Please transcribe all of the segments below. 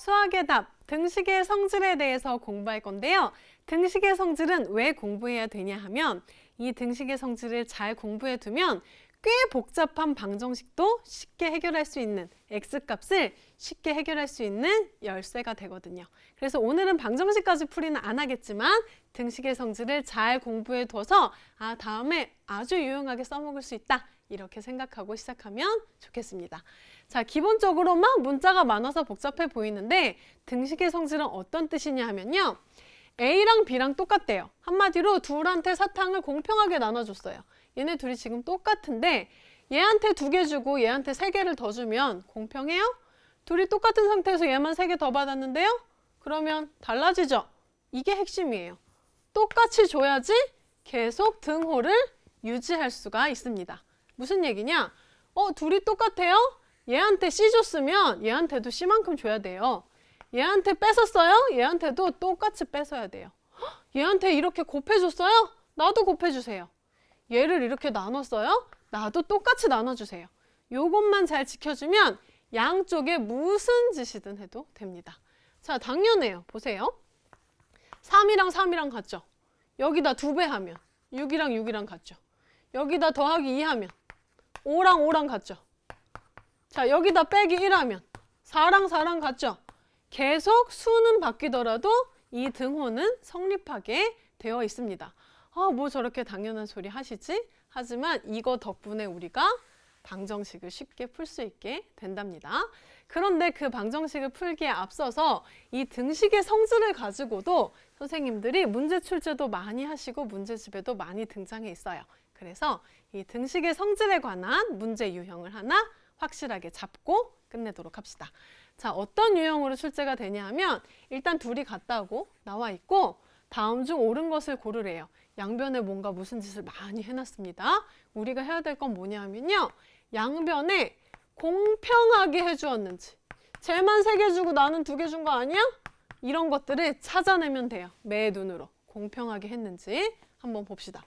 수학의 답, 등식의 성질에 대해서 공부할 건데요. 등식의 성질은 왜 공부해야 되냐 하면 이 등식의 성질을 잘 공부해 두면 꽤 복잡한 방정식도 쉽게 해결할 수 있는 x값을 쉽게 해결할 수 있는 열쇠가 되거든요. 그래서 오늘은 방정식까지 풀이는 안 하겠지만 등식의 성질을 잘 공부해 둬서 아 다음에 아주 유용하게 써먹을 수 있다 이렇게 생각하고 시작하면 좋겠습니다. 자 기본적으로 막 문자가 많아서 복잡해 보이는데 등식의 성질은 어떤 뜻이냐 하면요. A랑 B랑 똑같대요. 한마디로 둘한테 사탕을 공평하게 나눠줬어요. 얘네 둘이 지금 똑같은데 얘한테 두 개 주고 얘한테 세 개를 더 주면 공평해요? 둘이 똑같은 상태에서 얘만 세 개 더 받았는데요? 그러면 달라지죠? 이게 핵심이에요. 똑같이 줘야지 계속 등호를 유지할 수가 있습니다. 무슨 얘기냐? 어, 둘이 똑같아요? 얘한테 C 줬으면 얘한테도 C만큼 줘야 돼요. 얘한테 뺏었어요? 얘한테도 똑같이 뺏어야 돼요. 헉, 얘한테 이렇게 곱해줬어요? 나도 곱해주세요. 얘를 이렇게 나눴어요? 나도 똑같이 나눠주세요. 요것만 잘 지켜주면 양쪽에 무슨 짓이든 해도 됩니다. 자, 당연해요. 보세요. 3이랑 3이랑 같죠? 여기다 두배 하면 6이랑 6이랑 같죠? 여기다 더하기 2 하면 5랑 5랑 같죠? 자, 여기다 빼기 1 하면 4랑 4랑 같죠? 계속 수는 바뀌더라도 이 등호는 성립하게 되어 있습니다. 아, 뭐 저렇게 당연한 소리 하시지? 하지만 이거 덕분에 우리가 방정식을 쉽게 풀 수 있게 된답니다. 그런데 그 방정식을 풀기에 앞서서 이 등식의 성질을 가지고도 선생님들이 문제 출제도 많이 하시고 문제집에도 많이 등장해 있어요. 그래서 이 등식의 성질에 관한 문제 유형을 하나 확실하게 잡고 끝내도록 합시다. 자, 어떤 유형으로 출제가 되냐 하면 일단 둘이 같다고 나와 있고 다음 중 옳은 것을 고르래요. 양변에 뭔가 무슨 짓을 많이 해놨습니다. 우리가 해야 될 건 뭐냐 하면요. 양변에 공평하게 해주었는지. 쟤만 세 개 주고 나는 두 개 준 거 아니야? 이런 것들을 찾아내면 돼요. 매 눈으로. 공평하게 했는지 한번 봅시다.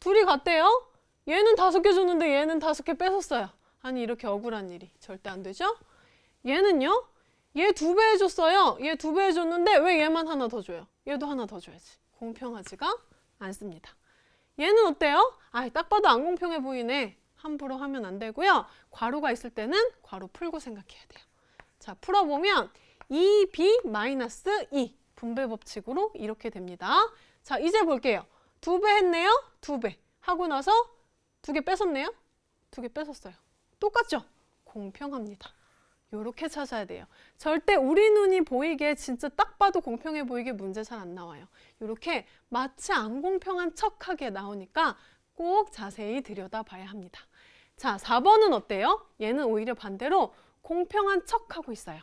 둘이 같대요? 얘는 다섯 개 줬는데 얘는 다섯 개 뺏었어요. 아니 이렇게 억울한 일이 절대 안 되죠? 얘는요? 얘 두 배 해줬어요. 얘 두 배 해줬는데 왜 얘만 하나 더 줘요? 얘도 하나 더 줘야지. 공평하지가 않습니다. 얘는 어때요? 아, 딱 봐도 안 공평해 보이네. 함부로 하면 안 되고요. 괄호가 있을 때는 괄호 풀고 생각해야 돼요. 자, 풀어보면 2b-2 분배 법칙으로 이렇게 됩니다. 자, 이제 볼게요. 두 배 했네요? 두 배. 하고 나서 두 개 뺏었네요? 두 개 뺏었어요. 똑같죠? 공평합니다. 요렇게 찾아야 돼요. 절대 우리 눈이 보이게 진짜 딱 봐도 공평해 보이게 문제 잘 안 나와요. 요렇게 마치 안 공평한 척하게 나오니까 꼭 자세히 들여다봐야 합니다. 자, 4번은 어때요? 얘는 오히려 반대로 공평한 척하고 있어요.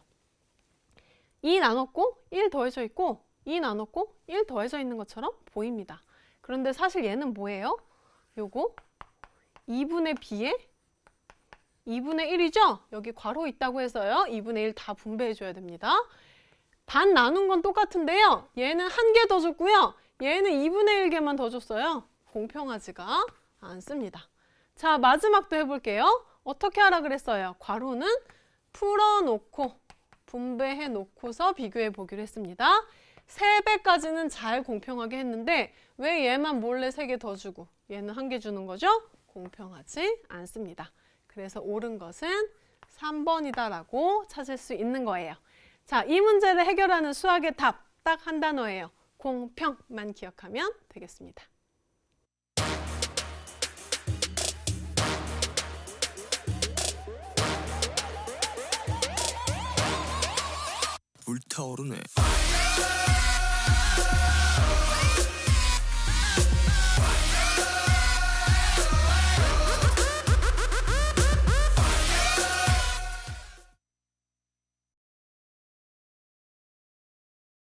2 나눴고 1 더해져 있고 2 나눴고 1 더해져 있는 것처럼 보입니다. 그런데 사실 얘는 뭐예요? 요거 2분의 b에 2분의 1이죠? 여기 괄호 있다고 해서요. 2분의 1 다 분배해줘야 됩니다. 반 나눈 건 똑같은데요. 얘는 한 개 더 줬고요. 얘는 2분의 1개만 더 줬어요. 공평하지가 않습니다. 자, 마지막도 해볼게요. 어떻게 하라 그랬어요? 괄호는 풀어놓고 분배해 놓고서 비교해 보기로 했습니다. 3배까지는 잘 공평하게 했는데 왜 얘만 몰래 3개 더 주고 얘는 한 개 주는 거죠? 공평하지 않습니다. 그래서 옳은 것은 3번이다라고 찾을 수 있는 거예요. 자, 이 문제를 해결하는 수학의 답 딱 한 단어예요. 공평만 기억하면 되겠습니다. 불타오르네. Oh,